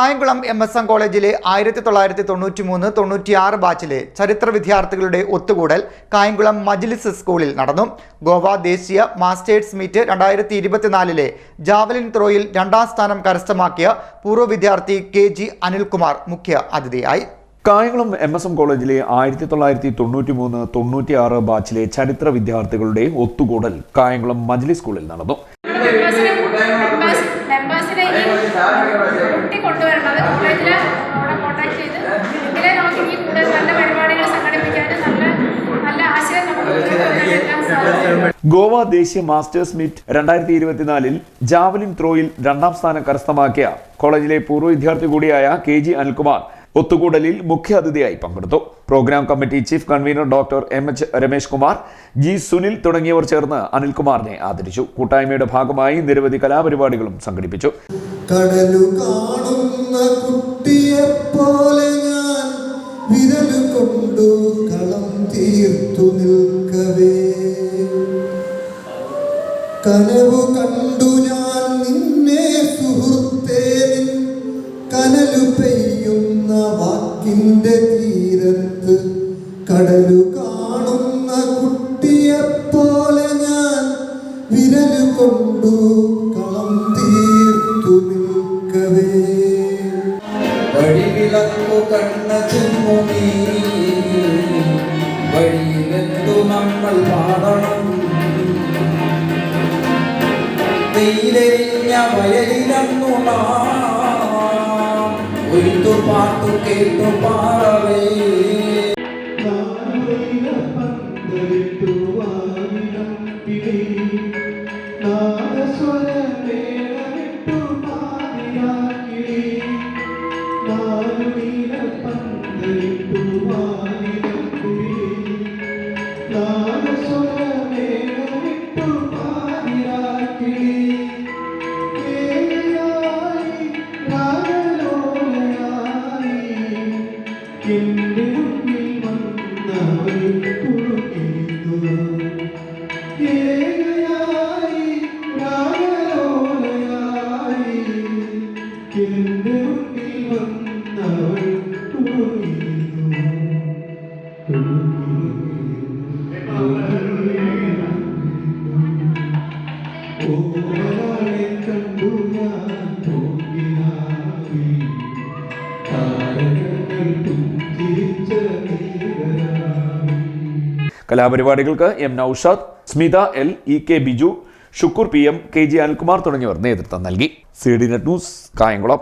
Kayamkulam M S M കോളേജിലെ ആയിരത്തി തൊള്ളായിരത്തി തൊണ്ണൂറ്റി മൂന്ന് തൊണ്ണൂറ്റിയാറ് ബാച്ചിലെ ചരിത്ര വിദ്യാർത്ഥികളുടെ ഒത്തുകൂടൽ കായംകുളം മജ്ലിസ് സ്കൂളിൽ നടന്നു. ഗോവ ദേശീയ മാസ്റ്റേഴ്സ് മീറ്റ് രണ്ടായിരത്തി ഇരുപത്തിനാലിലെ ജാവലിൻ ത്രോയിൽ രണ്ടാം സ്ഥാനം കരസ്ഥമാക്കിയ പൂർവ വിദ്യാർത്ഥി കെ ജി അനിൽകുമാർ മുഖ്യ അതിഥിയായി. കായംകുളം എം എസ് എം കോളേജിലെ ആയിരത്തി തൊള്ളായിരത്തി തൊണ്ണൂറ്റി മൂന്ന് തൊണ്ണൂറ്റിയാറ് ബാച്ചിലെ ചരിത്ര വിദ്യാർത്ഥികളുടെ ഒത്തുകൂടൽ കായംകുളം മജ്ലി സ്കൂളിൽ നടന്നു. കൊണ്ടുവരേണ്ടത് കോളേജിൽ അവിടെ കോൺടാക്ട് ചെയ്ത്. ഇതിലെ നമുക്ക് ഈ കൂടുതൽ നല്ല പരിപാടികൾ സംഘടിപ്പിക്കാനും നല്ല നല്ല ആശയം നമുക്ക് ഗോവ ദേശീയ മാസ്റ്റേഴ്സ് മീറ്റ് രണ്ടായിരത്തി ഇരുപത്തിനാലിൽ ജാവലിൻ ത്രോയിൽ രണ്ടാം സ്ഥാനം കരസ്ഥമാക്കിയ കോളേജിലെ പൂർവ വിദ്യാർത്ഥി കൂടിയായ കെ ജി അനിൽകുമാർ ഒത്തുകൂടലിൽ മുഖ്യ അതിഥിയായി പങ്കെടുത്തു. Program committee chief convener doctor M H Ramesh Kumar G Sunil തുടങ്ങിയവർ ചേർന്ന് അനിൽകുമാറിനെ ആദരിച്ചു. കൂട്ടായ്മയുടെ ഭാഗമായി നിരവധി കലാപരിപാടികളും സംഘടിപ്പിച്ചു. കടലു കാണുന്ന കുട്ടിയെ പോലെ ഞാൻ വിരൽ കൊണ്ടു കളം തീർത്തു നിൽക്കവേ. കനവു കണ്ടു ഞാൻ നിന്നെ സുഹൃത്തേ കനലു പെയ്യുന്ന വാക്കിന്റെ തീരത്ത് കടലു കാണുന്ന കുട്ടിയെ പോലെ ഞാൻ വിരൽ കൊണ്ടു കളം വഴിവിളക്കു കണ്ണ ചെന്നു വഴിയിലെത്തു നമ്മൾ പാടണം. തീരെരിഞ്ഞ വയലിലന്നു നാം. ഒയ്ത്തു പാട്ടു കേട്ടു പാടവേ. എന്റെ skin കലാപരിപാടികൾക്ക് M Noushad Smitha L E K Biju Shukkur P M K G Anilkumar തുടങ്ങിയവർ നേതൃത്വം നൽകി. C D net news Kayamkulam.